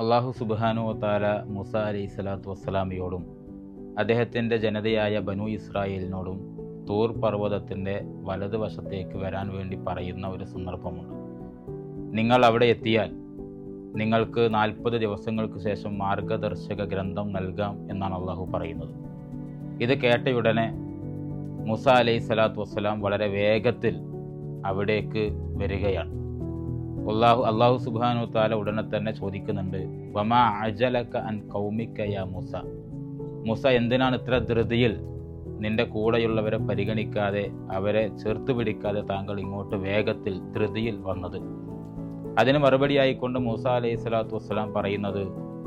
അള്ളാഹു സുബാനു താല മുസ അലൈഹി സ്വലാത്തു വസ്സലാമിയോടും അദ്ദേഹത്തിന്റെ ജനതയായ ബനു ഇസ്രായേലിനോടും തൂർ പർവതത്തിന്റെ വലതുവശത്തേക്ക് വരാൻ വേണ്ടി പറയുന്ന ഒരു സന്ദർഭമുണ്ട്. നിങ്ങൾ അവിടെ എത്തിയാൽ നിങ്ങൾക്ക് നാൽപ്പത് ദിവസങ്ങൾക്ക് ശേഷം മാർഗദർശക ഗ്രന്ഥം നൽകാം എന്നാണ് അള്ളാഹു പറയുന്നത്. ഇത് കേട്ടയുടനെ മുസ അലൈഹി സ്വലാത്തു വസ്സലാം വളരെ വേഗത്തിൽ അവിടേക്ക് വരികയാണ്. അള്ളാഹു അള്ളാഹു സുബാനു താല ഉടനെ തന്നെ ചോദിക്കുന്നുണ്ട് വമാ അജലക്ക അൻ കൗമിക്ക യാ മുസ? മുസ എന്തിനാണ് ഇത്ര ധൃതിയിൽ നിന്റെ കൂടെയുള്ളവരെ പരിഗണിക്കാതെ അവരെ ചേർത്ത് പിടിക്കാതെ താങ്കൾ ഇങ്ങോട്ട് വേഗത്തിൽ ധൃതിയിൽ വന്നത്? അതിന് മറുപടിയായിക്കൊണ്ട് മൂസ അലൈഹി സ്വലാത്തു വസ്സലാം പറയുന്നത്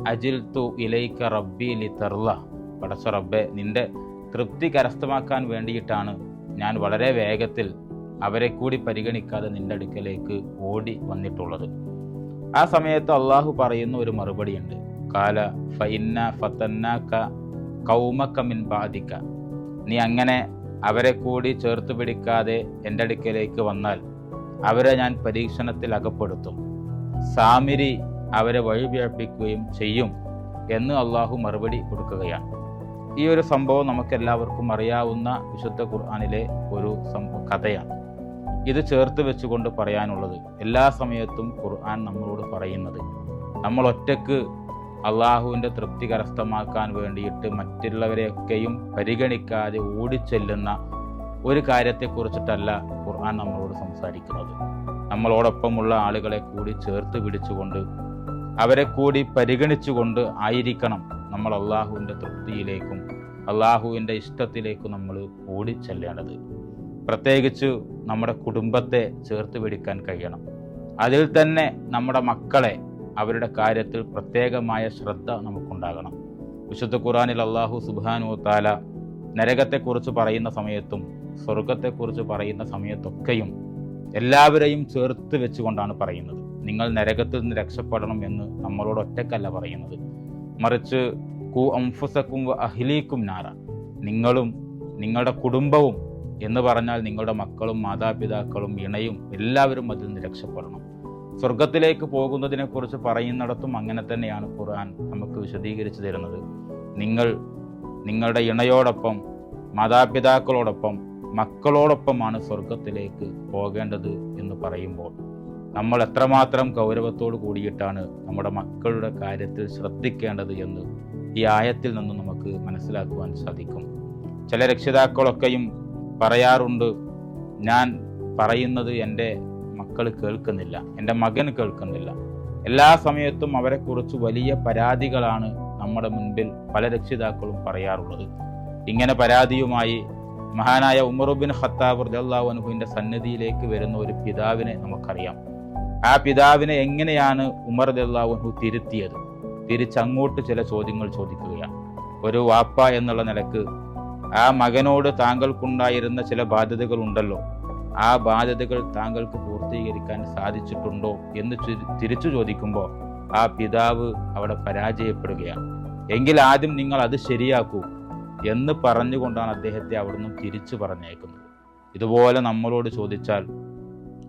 അജിൽ തു ഇലൈക്ക റബ്ബി ലി തെർല പടച്ച റബ്ബെ നിന്റെ തൃപ്തി കരസ്ഥമാക്കാൻ വേണ്ടിയിട്ടാണ് ഞാൻ വളരെ വേഗത്തിൽ അവരെ കൂടി പരിഗണിക്കാതെ നിന്റെ അടുക്കലേക്ക് ഓടി വന്നിട്ടുള്ളത്. ആ സമയത്ത് അള്ളാഹു പറയുന്ന ഒരു മറുപടിയുണ്ട്. കാല ഫൈന്ന ഫത്തന്നാക്ക കൗമക്കമിൻ ബാധിക്ക നീ അങ്ങനെ അവരെ കൂടി ചേർത്ത് പിടിക്കാതെ എന്റെ അടുക്കലേക്ക് വന്നാൽ അവരെ ഞാൻ പരീക്ഷണത്തിൽ അകപ്പെടുത്തും. സാമിരി അവരെ വഴിപിഴപ്പിക്കുകയും ചെയ്യും എന്ന് അള്ളാഹു മറുപടി കൊടുക്കുകയാണ്. ഈ ഒരു സംഭവം നമുക്കെല്ലാവർക്കും അറിയാവുന്ന വിശുദ്ധ ഖുർആാനിലെ ഒരു കഥയാണ്. ഇത് ചേർത്ത് വെച്ചുകൊണ്ട് പറയാനുള്ളത് എല്ലാ സമയത്തും ഖുർആൻ നമ്മളോട് പറയുന്നത്. നമ്മൾ ഒറ്റയ്ക്ക് അള്ളാഹുവിന്റെ തൃപ്തി കരസ്ഥമാക്കാൻ വേണ്ടിയിട്ട് മറ്റുള്ളവരെയൊക്കെയും പരിഗണിക്കാതെ ഓടിച്ചെല്ലുന്ന ഒരു കാര്യത്തെക്കുറിച്ചിട്ടല്ല ഖുർആൻ നമ്മളോട് സംസാരിക്കുന്നത്. നമ്മളോടൊപ്പമുള്ള ആളുകളെ കൂടി ചേർത്ത് പിടിച്ചുകൊണ്ട് അവരെ കൂടി പരിഗണിച്ചുകൊണ്ട് ആയിരിക്കണം നമ്മൾ അള്ളാഹുവിന്റെ തൃപ്തിയിലേക്കും അള്ളാഹുവിന്റെ ഇഷ്ടത്തിലേക്കും നമ്മൾ ഓടിച്ചെല്ലേണ്ടത്. പ്രത്യേകിച്ച് നമ്മുടെ കുടുംബത്തെ ചേർത്ത് പിടിക്കാൻ കഴിയണം. അതിൽ തന്നെ നമ്മുടെ മക്കളെ അവരുടെ കാര്യത്തിൽ പ്രത്യേകമായ ശ്രദ്ധ നമുക്കുണ്ടാകണം. വിശുദ്ധ ഖുറാനിൽ അള്ളാഹു സുബാനു താല നരകത്തെക്കുറിച്ച് പറയുന്ന സമയത്തും സ്വർഗത്തെക്കുറിച്ച് പറയുന്ന സമയത്തൊക്കെയും എല്ലാവരെയും ചേർത്ത് വെച്ചുകൊണ്ടാണ് പറയുന്നത്. നിങ്ങൾ നരകത്തിൽ നിന്ന് രക്ഷപ്പെടണം എന്ന് നമ്മളോട് ഒറ്റക്കല്ല പറയുന്നത്. മറിച്ച് കു അംഫുസക്കും അഹിലീക്കും നാറ. നിങ്ങളും നിങ്ങളുടെ കുടുംബവും എന്ന് പറഞ്ഞാൽ നിങ്ങളുടെ മക്കളും മാതാപിതാക്കളും ഇണയും എല്ലാവരും അതിൽ നിന്ന് രക്ഷപ്പെടണം. സ്വർഗത്തിലേക്ക് പോകുന്നതിനെക്കുറിച്ച് പറയുന്നിടത്തും അങ്ങനെ തന്നെയാണ് ഖുർആൻ നമുക്ക് വിശദീകരിച്ചു തരുന്നത്. നിങ്ങൾ നിങ്ങളുടെ ഇണയോടൊപ്പം മാതാപിതാക്കളോടൊപ്പം മക്കളോടൊപ്പമാണ് സ്വർഗത്തിലേക്ക് പോകേണ്ടത് എന്ന് പറയുമ്പോൾ നമ്മൾ എത്രമാത്രം ഗൗരവത്തോട് കൂടിയിട്ടാണ് നമ്മുടെ മക്കളുടെ കാര്യത്തിൽ ശ്രദ്ധിക്കേണ്ടത് എന്ന് ഈ ആയത്തിൽ നിന്നും നമുക്ക് മനസ്സിലാക്കുവാൻ സാധിക്കും. ചില രക്ഷിതാക്കളൊക്കെയും പറയാറുണ്ട് ഞാൻ പറയുന്നത് എന്റെ മക്കൾ കേൾക്കുന്നില്ല എന്റെ മകൻ കേൾക്കുന്നില്ല. എല്ലാ സമയത്തും അവരെക്കുറിച്ച് വലിയ പരാതികളാണ് നമ്മുടെ മുൻപിൽ പല രക്ഷിതാക്കളും പറയാറുള്ളത്. ഇങ്ങനെ പരാതിയുമായി മഹാനായ ഉമറുബിൻ ഖത്താബ് റജല്ലാ അനുഹുവിന്റെ സന്നിധിയിലേക്ക് വരുന്ന ഒരു പിതാവിനെ നമുക്കറിയാം. ആ പിതാവിനെ എങ്ങനെയാണ് ഉമർ റജാഹു തിരുത്തിയത്? തിരിച്ചങ്ങോട്ട് ചില ചോദ്യങ്ങൾ ചോദിക്കുകയാണ്. ഒരു വാപ്പ എന്നുള്ള നിലയ്ക്ക് ആ മകനോട് താങ്കൾക്കുണ്ടായിരുന്ന ചില ബാധ്യതകൾ ഉണ്ടല്ലോ. ആ ബാധ്യതകൾ താങ്കൾക്ക് പൂർത്തീകരിക്കാൻ സാധിച്ചിട്ടുണ്ടോ എന്ന് തിരിച്ചു ചോദിക്കുമ്പോൾ ആ പിതാവ് അവിടെ പരാജയപ്പെടുകയാണ്. എങ്കിൽ ആദ്യം നിങ്ങൾ അത് ശരിയാക്കൂ എന്ന് പറഞ്ഞുകൊണ്ടാണ് അദ്ദേഹത്തെ അവിടുന്ന് തിരിച്ചു പറഞ്ഞേക്കുന്നത് ഇതുപോലെ നമ്മളോട് ചോദിച്ചാൽ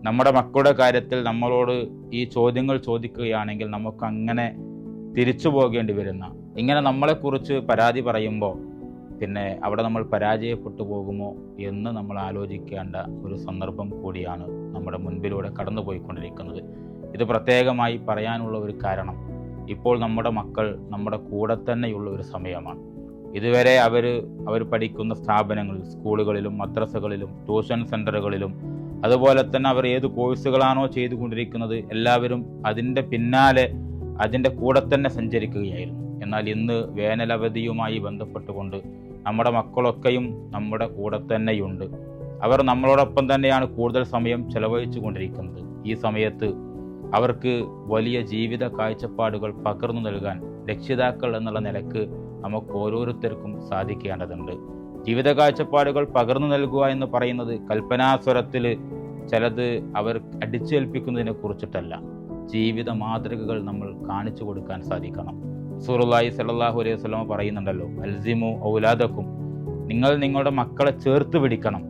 നമ്മുടെ മക്കളുടെ കാര്യത്തിൽ നമ്മളോട് ഈ ചോദ്യങ്ങൾ ചോദിക്കുകയാണെങ്കിൽ നമുക്ക് അങ്ങനെ തിരിച്ചു പോകേണ്ടി വരുന്ന ഇങ്ങനെ നമ്മളെക്കുറിച്ച് പരാതി പറയുമ്പോൾ പിന്നെ അവിടെ നമ്മൾ പരാജയപ്പെട്ടു പോകുമോ എന്ന് നമ്മൾ ആലോചിക്കേണ്ട ഒരു സന്ദർഭം കൂടിയാണ് നമ്മുടെ മുൻപിലൂടെ കടന്നുപോയിക്കൊണ്ടിരിക്കുന്നത്. ഇത് പ്രത്യേകമായി പറയാനുള്ള ഒരു കാരണം ഇപ്പോൾ നമ്മുടെ മക്കൾ നമ്മുടെ കൂടെ തന്നെയുള്ള ഒരു സമയമാണ്. ഇതുവരെ അവർ അവർ പഠിക്കുന്ന സ്ഥാപനങ്ങളിൽ സ്കൂളുകളിലും മദ്രസകളിലും ട്യൂഷൻ സെന്ററുകളിലും അതുപോലെ തന്നെ അവർ ഏത് കോഴ്സുകളാണോ ചെയ്തുകൊണ്ടിരിക്കുന്നത് എല്ലാവരും അതിന്റെ പിന്നാലെ അതിന്റെ കൂടെ തന്നെ സഞ്ചരിക്കുകയായിരുന്നു. എന്നാൽ ഇന്ന് വേനലവധിയുമായി ബന്ധപ്പെട്ടുകൊണ്ട് നമ്മുടെ മക്കളൊക്കെയും നമ്മുടെ കൂടെ തന്നെയുണ്ട്. അവർ നമ്മളോടൊപ്പം തന്നെയാണ് കൂടുതൽ സമയം ചെലവഴിച്ചു കൊണ്ടിരിക്കുന്നത് ഈ സമയത്ത് അവർക്ക് വലിയ ജീവിത കാഴ്ചപ്പാടുകൾ പകർന്നു നൽകാൻ രക്ഷിതാക്കൾ എന്നുള്ള നിലയ്ക്ക് നമുക്ക് ഓരോരുത്തർക്കും സാധിക്കേണ്ടതുണ്ട്. ജീവിത കാഴ്ചപ്പാടുകൾ പകർന്നു നൽകുക എന്ന് പറയുന്നത് കൽപ്പനാസ്വരത്തിൽ ചിലത് അവർ അടിച്ചേൽപ്പിക്കുന്നതിനെ കുറിച്ചിട്ടല്ല. ജീവിത മാതൃകകൾ നമ്മൾ കാണിച്ചു കൊടുക്കാൻ സാധിക്കണം. സൂറുല്ലാഹി സല്ലാഹു അലൈഹി വസ്ലമ പറയുന്നുണ്ടല്ലോ അൽസിമു ഔലാദക്കും. നിങ്ങൾ നിങ്ങളുടെ മക്കളെ ചേർത്ത് പിടിക്കണം.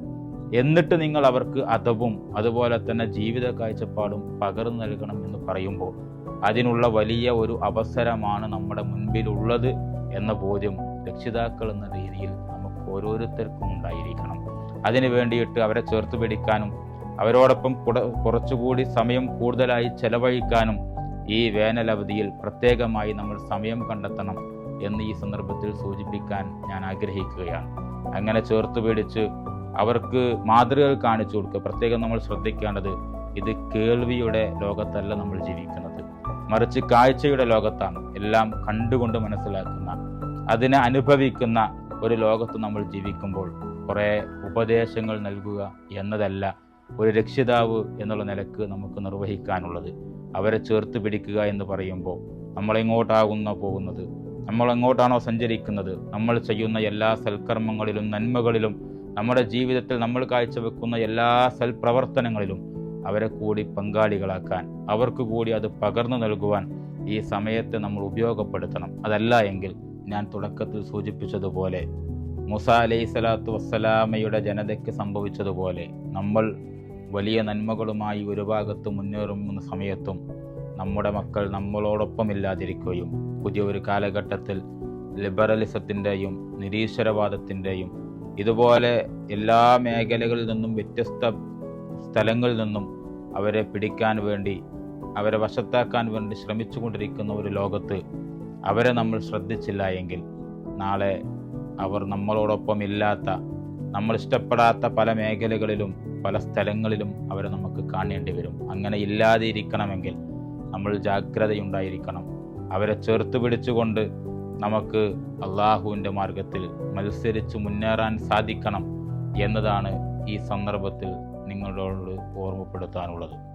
എന്നിട്ട് നിങ്ങൾ അവർക്ക് അതവും അതുപോലെ തന്നെ ജീവിത കാഴ്ചപ്പാടും പകർന്നു നൽകണം എന്ന് പറയുമ്പോൾ അതിനുള്ള വലിയ ഒരു അവസരമാണ് നമ്മുടെ മുൻപിലുള്ളത് എന്ന ബോധ്യം രക്ഷിതാക്കൾ എന്ന രീതിയിൽ നമുക്ക് ഓരോരുത്തർക്കും ഉണ്ടായിരിക്കണം. അതിനു വേണ്ടിയിട്ട് അവരെ ചേർത്ത് പിടിക്കാനും അവരോടൊപ്പം കുറച്ചുകൂടി സമയം കൂടുതലായി ചെലവഴിക്കാനും ഈ വേനലവധിയിൽ പ്രത്യേകമായി നമ്മൾ സമയം കണ്ടെത്തണം എന്ന് ഈ സന്ദർഭത്തിൽ സൂചിപ്പിക്കാൻ ഞാൻ ആഗ്രഹിക്കുകയാണ്. അങ്ങനെ ചേർത്ത് പിടിച്ച് അവർക്ക് മാതൃകകൾ കാണിച്ചു കൊടുക്കുക. പ്രത്യേകം നമ്മൾ ശ്രദ്ധിക്കേണ്ടത് ഇത് കേൾവിയുടെ ലോകത്തല്ല നമ്മൾ ജീവിക്കുന്നത്. മറിച്ച് കാഴ്ചയുടെ ലോകത്താണ് എല്ലാം കണ്ടുകൊണ്ട് മനസ്സിലാക്കുന്ന അതിനെ അനുഭവിക്കുന്ന ഒരു ലോകത്ത് നമ്മൾ ജീവിക്കുമ്പോൾ കുറേ ഉപദേശങ്ങൾ നൽകുക എന്നതല്ല ഒരു രക്ഷിതാവ് എന്നുള്ള നിലയ്ക്ക് നമുക്ക് നിർവഹിക്കാനുള്ളത്. അവരെ ചേർത്ത് പിടിക്കുക എന്ന് പറയുമ്പോൾ നമ്മളെങ്ങോട്ടാകുന്ന പോകുന്നത്? നമ്മൾ എങ്ങോട്ടാണോ സഞ്ചരിക്കുന്നത്? നമ്മൾ ചെയ്യുന്ന എല്ലാ സൽക്കർമ്മങ്ങളിലും നന്മകളിലും നമ്മുടെ ജീവിതത്തിൽ നമ്മൾ കാഴ്ചവെക്കുന്ന എല്ലാ സൽപ്രവർത്തനങ്ങളിലും അവരെ കൂടി പങ്കാളികളാക്കാൻ അവർക്ക് കൂടി അത് പകർന്നു നൽകുവാൻ ഈ സമയത്തെ നമ്മൾ ഉപയോഗപ്പെടുത്തണം. അതല്ല എങ്കിൽ ഞാൻ തുടക്കത്തിൽ സൂചിപ്പിച്ചതുപോലെ മുസ അലൈഹി സ്വലാത്തു വസ്സലാമയുടെ ജനതയ്ക്ക് സംഭവിച്ചതുപോലെ നമ്മൾ വലിയ നന്മകളുമായി ഒരു ഭാഗത്ത് മുന്നേറുന്ന സമയത്തും നമ്മുടെ മക്കൾ നമ്മളോടൊപ്പം ഇല്ലാതിരിക്കുകയും പുതിയ ഒരു കാലഘട്ടത്തിൽ ലിബറലിസത്തിന്റെയും നിരീശ്വരവാദത്തിന്റെയും ഇതുപോലെ എല്ലാ മേഖലകളിൽ നിന്നും വ്യത്യസ്ത സ്ഥലങ്ങളിൽ നിന്നും അവരെ പിടിക്കാൻ വേണ്ടി അവരെ വശത്താക്കാൻ വേണ്ടി ശ്രമിച്ചുകൊണ്ടിരിക്കുന്ന ഒരു ലോകത്ത് അവരെ നമ്മൾ ശ്രദ്ധിച്ചില്ല എങ്കിൽ നാളെ അവർ നമ്മളോടൊപ്പം ഇല്ലാത്ത നമ്മൾ ഇഷ്ടപ്പെടാത്ത പല മേഖലകളിലും പല സ്ഥലങ്ങളിലും അവരെ നമുക്ക് കാണേണ്ടി വരും. അങ്ങനെ ഇല്ലാതെ ഇരിക്കണമെങ്കിൽ നമ്മൾ ജാഗ്രതയുണ്ടായിരിക്കണം. അവരെ ചേർത്ത് പിടിച്ചുകൊണ്ട് നമുക്ക് അള്ളാഹുവിന്റെ മാർഗത്തിൽ മത്സരിച്ച് മുന്നേറാൻ സാധിക്കണം എന്നതാണ് ഈ സന്ദർഭത്തിൽ നിങ്ങളോട് ഓർമ്മപ്പെടുത്താനുള്ളത്.